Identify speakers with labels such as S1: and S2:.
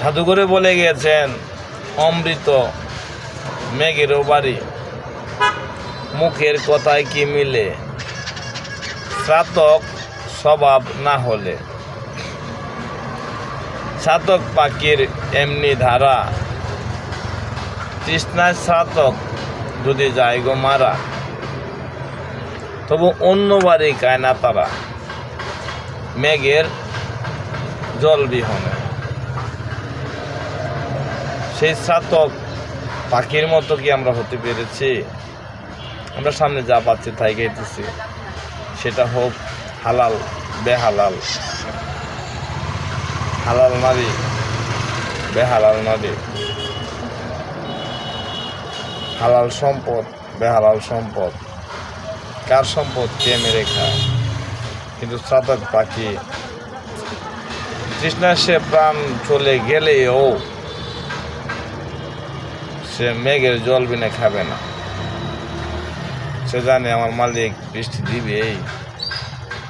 S1: সাধুঘরে বলে গিয়েছেন, অমৃত মেঘেরও বাড়ি মুখের কথায় কি মিলে? স্নাতক স্বভাব না হলে। স্নাতক পাখির এমনি ধারা। তৃষ্ণায় স্নাতক যদি যায় গো মারা, তবু অন্য বাড়ি খায় না তারা। মেঘের জল বিহনে। সেই স্নাতক পাখির মতো কি আমরা হতে পেরেছি? আমরা সামনে যা পাচ্ছি তাই গাইতেছি সেটা হোক হালাল, বেহালাল। হালাল নারী, বেহালাল নারী। হালাল সম্পদ, বেহালাল সম্পদ। কার সম্পদ? কে মেরে খায়? কিন্তু স্নাতক পাখি তৃষ্ণা সে প্রাণ চলে গেলেও সে মেঘের জল বিনে খাবে না। সে জানে আমার মালিক বৃষ্টি দিবেই।